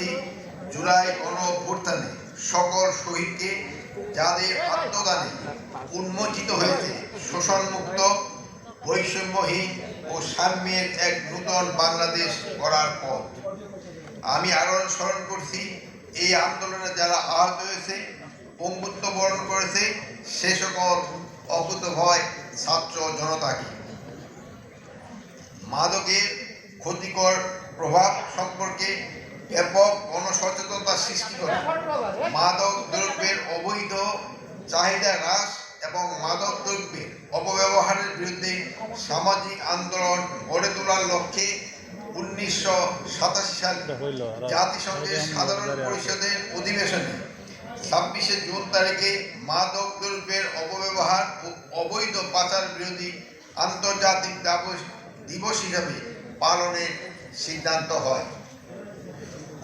প্রার্থী জুলাই গণ সকল শহীদকে যাদের আত্মদানে উন্মোচিত হয়েছে শোষণমুক্ত, বৈষম্যহীন ও সাম্যের এক নূতন বাংলাদেশ গড়ার পথ। আমি আরও স্মরণ করছি, এই আন্দোলনে যারা আহত হয়েছে, পঙ্গুত্ব বরণ করেছে, সে সকল অকুতভয় ছাত্র জনতাকে। মাদকের ক্ষতিকর প্রভাব সম্পর্কে ব্যাপক গণসচেতনতা সৃষ্টি করে। মাদক দ্রব্যের অবৈধ চাহিদা হ্রাস এবং মাদক দ্রব্যের অপব্যবহারের বিরুদ্ধে সামাজিক আন্দোলন গড়ে তোলার লক্ষ্যে উনিশশো সাতাশি সালে জাতিসংঘের সাধারণ পরিষদের অধিবেশনে ছাব্বিশে জুন তারিখে মাদক দ্রব্যের অপব্যবহার ও অবৈধ পাচার বিরোধী আন্তর্জাতিক দাবস- দিবস হিসাবে পালনের সিদ্ধান্ত হয়।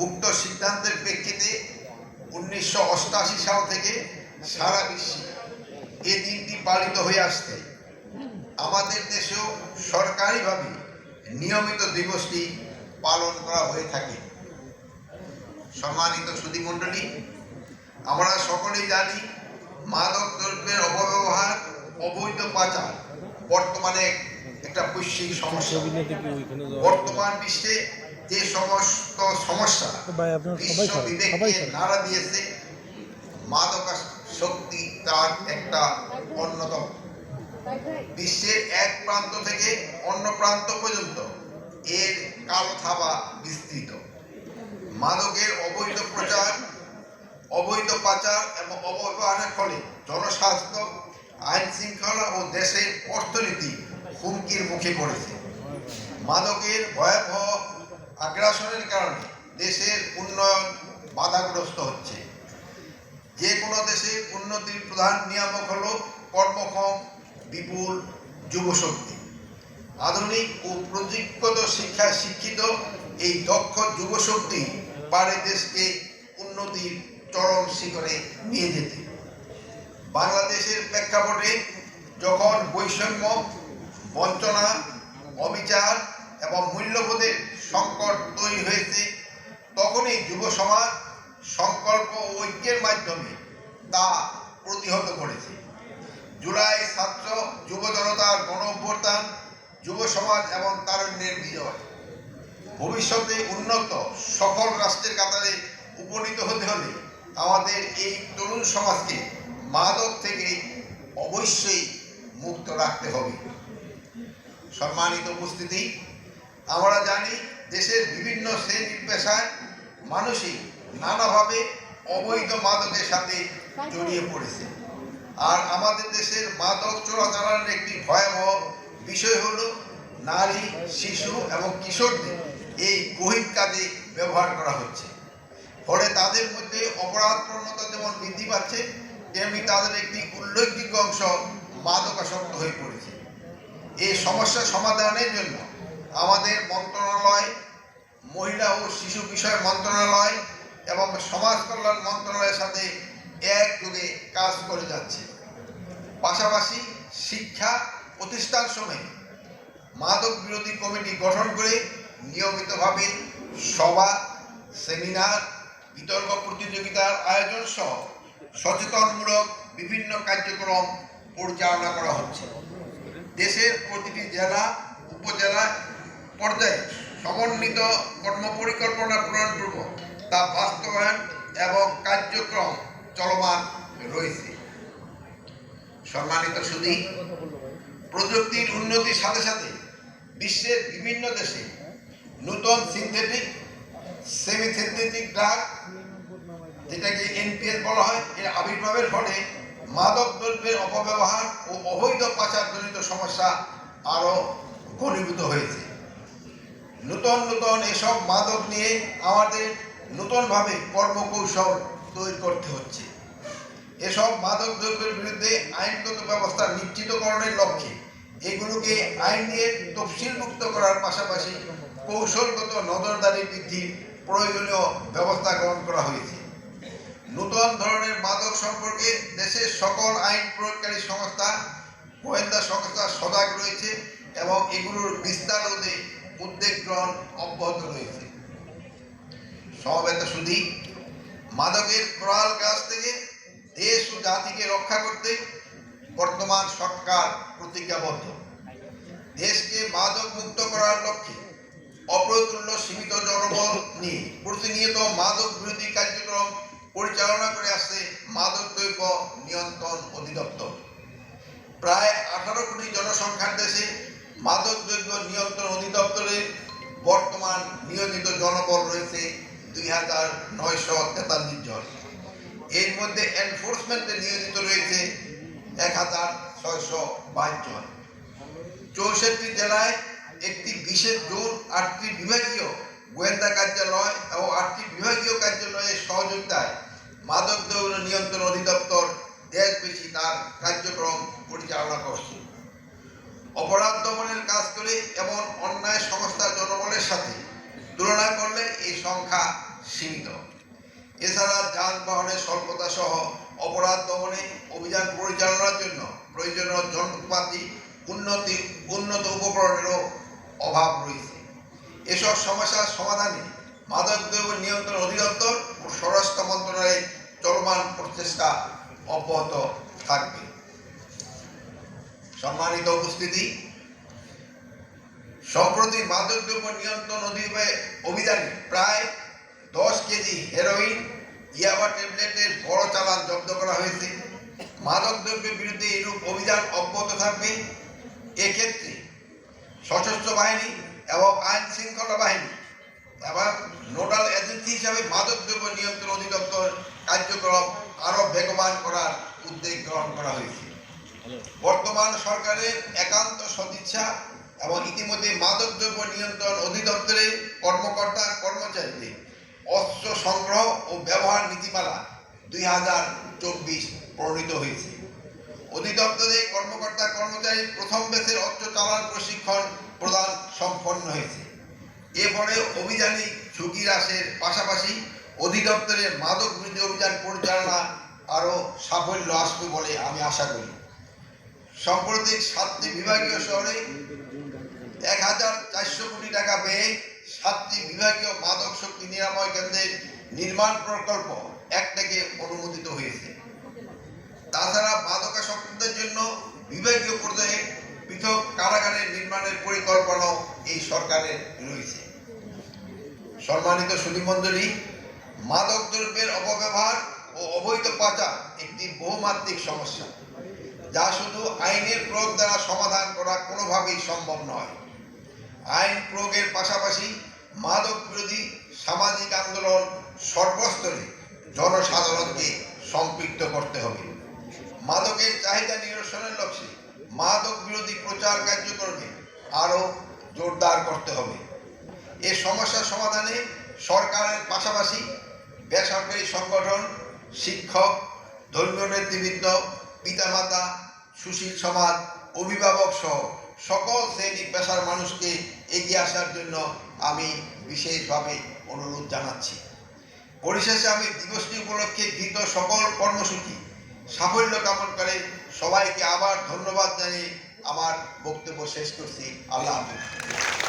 উক্ত সিদ্ধান্তের প্রেক্ষিতে উনিশশো সাল থেকে সারা বিশ্বে এ দিনটি পালিত হয়ে আসছে। আমাদের দেশেও সরকারিভাবে নিয়মিত দিবসটি পালন করা হয়ে থাকে। সম্মানিত সুধীমণ্ডলী আমরা সকলেই জানি মাদক দ্রব্যের অপব্যবহার, অবৈধ পাচার বর্তমানে একটা বৈশ্বিক সমস্যা। বর্তমান বিশ্বে যে সমস্ত সমস্যা বিশ্ব বিবেককে নাড়া দিয়েছে মাদকাসক্তি তার একটা অন্যতম। বিশ্বের এক প্রান্ত থেকে অন্য প্রান্ত পর্যন্ত এর কালো থাবা বিস্তৃত। মাদকের অবৈধ প্রচার অবৈধ পাচার এবং অপব্যবহারের ফলে জনস্বাস্থ্য আইন শৃঙ্খলা ও দেশের অর্থনীতি হুমকির মুখে পড়েছে। মাদকের ভয়াবহ আগ্রাসনের কারণে দেশের উন্নয়ন বাধাগ্রস্ত হচ্ছে। যে কোনো দেশে উন্নতির প্রধান নিয়ামক হলো কর্মক্ষম, বিপুল যুবশক্তি। আধুনিক ও প্রযুক্তিগত শিক্ষায় শিক্ষিত এই দক্ষ যুবশক্তি পারে দেশকে উন্নতির চরম শিখরে নিয়ে যেতে। বাংলাদেশের প্রেক্ষাপটে যখন বৈষম্য, বঞ্চনা, অবিচার এবং মূল্যবোধের সংকট তৈরি হয়েছে, তখনই যুব সমাজ সংকল্প ঐক্যের মাধ্যমে তা প্রতিহত করেছে। জুলাই ছাত্র যুব জনতার গণ অভ্যুত্থান যুব সমাজ এবং তারুণ্যের বিজয়। ভবিষ্যতে উন্নত, সফল রাষ্ট্রের কাতারে উপনীত হতে হলে আমাদের এই তরুণ সমাজকে মাদক থেকে অবশ্যই মুক্ত রাখতে হবে। সম্মানিত উপস্থিতি, আমরা জানি দেশের বিভিন্ন শ্রেণির পেশায় মানুষই নানাভাবে অবৈধ মাদকের সাথে জড়িয়ে পড়েছে। আর আমাদের দেশের মাদক চোরাচালানের একটি ভয়াবহ বিষয় হলো নারী, শিশু এবং কিশোরদের এই গহিত কাজে ব্যবহার করা হচ্ছে। ফলে তাদের মধ্যে অপরাধ প্রবণতা যেমন বৃদ্ধি পাচ্ছে, তেমনি তাদের একটি উল্লেখযোগ্য অংশ মাদকাসক্ত হয়ে পড়েছে। এই সমস্যা সমাধানের জন্য আমাদের মন্ত্রণালয়, মহিলা ও শিশু বিষয় মন্ত্রণালয় এবং সমাজ কল্যাণ মন্ত্রণালয়ের সাথে একযোগে কাজ করে যাচ্ছে। পাশাপাশি শিক্ষা প্রতিষ্ঠান সময়ে মাদক বিরোধী কমিটি গঠন করে নিয়মিতভাবে সভা, সেমিনার, বিতর্ক প্রতিযোগিতার আয়োজন সহ সচেতনমূলক বিভিন্ন কার্যক্রম পরিচালনা করা হচ্ছে। দেশের প্রতিটি জেলা, উপজেলা পর্যায়ে সমন্বিত কর্মপরিকল্পনা প্রণয়নপূর্বক তা বাস্তবায়ন এবং কার্যক্রম চলমান রয়েছে। সম্মানিত সুদী প্রযুক্তির উন্নতির সাথে সাথে বিশ্বের বিভিন্ন দেশে নতুন সিনথেটিক সেমি সিনথেটিক ড্রাগ, যেটাকে এনপিএস বলা হয়, এর আবির্ভাবের ফলে মাদক দ্রব্যের অপব্যবহার ও অবৈধ পাচারজনিত সমস্যা আরও ঘনীভূত হয়েছে। নতুন নতুন এসব মাদক নিয়ে আমাদের নতুনভাবে কর্মকৌশল তৈরি করতে হচ্ছে। এসব মাদক দ্রব্যের বিরুদ্ধে আইনগত ব্যবস্থা নিশ্চিতকরণের লক্ষ্যে এগুলোকে আইন নিয়ে তফসিলমুক্ত করার পাশাপাশি কৌশলগত নজরদারি বৃদ্ধির প্রয়োজনীয় ব্যবস্থা গ্রহণ করা হয়েছে। নতুন ধরনের মাদক সম্পর্কে দেশের সকল আইন প্রয়োগকারী সংস্থা, গোয়েন্দা সংস্থা সজাগ রয়েছে এবং এগুলোর বিস্তার রোধে উদ্যোগ গ্রহণ অব্যাহত রয়েছে। সমবেত সুধী মাদকের প্রয়াল কাছ থেকে দেশ ও জাতিকে রক্ষা করতে বর্তমান সরকার প্রতিজ্ঞাবদ্ধ। দেশকে মাদক মুক্ত করার লক্ষ্যে অপ্রতুল্য সীমিত জনবল নিয়ে প্রতিনিয়ত মাদক বিরোধী কার্যক্রম পরিচালনা করে আসছে মাদক দ্রব্য নিয়ন্ত্রণ অধিদপ্তর। প্রায় আঠারো কোটি জনসংখ্যার দেশে মাদক দ্রব্য নিয়ন্ত্রণ অধিদপ্তরে বর্তমান নিয়োজিত জনবল রয়েছে দুই হাজার নয়শো তেতাল্লিশ জন। এর মধ্যে এনফোর্সমেন্টে নিয়োজিত রয়েছে এক হাজার ছয়শো বাইশ জন। চৌষট্টি জেলায় একটি বিশেষ জোন, আটটি বিভাগীয় গোয়েন্দা কার্যালয় এবং আটটি বিভাগীয় কার্যালয়ের সহযোগিতায় মাদক দ্রব্য নিয়ন্ত্রণ অধিদপ্তর দেশব্যাপী তার কার্যক্রম পরিচালনা করছে। অপরাধ দমনের কাজ করে এমন অন্যায় সংস্থার জনবলের সাথে তুলনা করলে এই সংখ্যা সীমিত। এছাড়া যানবাহনের স্বল্পতা সহ অপরাধ দমনে অভিযান পরিচালনার জন্য প্রয়োজনীয় যন্ত্রপাতি, উন্নতি, উন্নত উপকরণেরও অভাব রয়েছে। এসব সমস্যার সমাধানে মাদক দ্রব্য নিয়ন্ত্রণ অধিদপ্তর ও স্বরাষ্ট্র মন্ত্রণালয়ের চলমান প্রচেষ্টা অব্যাহত থাকবে। সম্মানিত উপস্থিতি সম্প্রতি মাদকদ্রব্য নিয়ন্ত্রণ অধিবে- অভিযানে প্রায় দশ কেজি হেরোইন, ইয়াবা ট্যাবলেটের বড় চালান জব্দ করা হয়েছে। মাদক দ্রব্যের বিরুদ্ধে এরূপ অভিযান অব্যাহত থাকবে। এক্ষেত্রে সশস্ত্র বাহিনী এবং আইন শৃঙ্খলা বাহিনী এবং নোডাল এজেন্সি হিসাবে মাদক দ্রব্য নিয়ন্ত্রণ অধিদপ্তর কার্যক্রম আরও বেগবান করার উদ্যোগ গ্রহণ করা হয়েছে। বর্তমান সরকারের একান্ত সদিচ্ছা এবং ইতিমধ্যে মাদকদ্রব্য নিয়ন্ত্রণ অধিদপ্তরের কর্মকর্তা কর্মচারীদের অস্ত্র সংগ্রহ ও ব্যবহার নীতিমালা দুই হাজার চব্বিশ প্রণীত হয়েছে। অধিদপ্তরের কর্মকর্তা কর্মচারী প্রথম বেসের অস্ত্র চালান প্রশিক্ষণ প্রদান সম্পন্ন হয়েছে। এরপরে অভিযানিক ঝুঁকি হ্রাসের পাশাপাশি অধিদপ্তরের মাদক বিরোধী অভিযান পরিচালনা আরও সাফল্য আসবে বলে আমি আশা করি। সাম্প্রতিক সাতটি বিভাগীয় শহরে এক হাজার চারশো কোটি টাকা ব্যয়ে সাতটি বিভাগীয় মাদক শক্তি নিরাময় কেন্দ্রের নির্মাণ প্রকল্প এক থেকে অনুমোদিত হয়েছে। তাছাড়া মাদকাসক্তদের জন্য বিভাগীয় পর্যায়ে পৃথক কারাগারের নির্মাণের পরিকল্পনাও এই সরকারের রয়েছে। সম্মানিত সুধীমণ্ডলী মাদক দ্রব্যের অপব্যবহার ও অবৈধ পাচার একটি বহুমাত্রিক সমস্যা। যা শুধু আইনের প্রয়োগ দ্বারা সমাধান করা কোনোভাবেই সম্ভব নয়। আইন প্রয়োগের পাশাপাশি মাদক বিরোধী সামাজিক আন্দোলন সর্বস্তরে জনসাধারণকে সম্পৃক্ত করতে হবে। মাদকের চাহিদা নিরসনের লক্ষ্যে মাদক বিরোধী প্রচার কার্যক্রমে আরও জোরদার করতে হবে। এ সমস্যার সমাধানে সরকারের পাশাপাশি বেসরকারি সংগঠন, শিক্ষক, ধর্মীয় নেতৃবৃন্দ, পিতামাতা সুশীল সমাজ, অভিভাবক সহ সকল শ্রেণি পেশার মানুষকে এগিয়ে আসার জন্য আমি বিশেষভাবে অনুরোধ জানাচ্ছি। পরিশেষে আমি দিবসটি উপলক্ষে গৃহীত সকল কর্মসূচি সাফল্য কামন করে সবাইকে আবার ধন্যবাদ জানিয়ে আমার বক্তব্য শেষ করছি। আল্লাহ হাফিজ।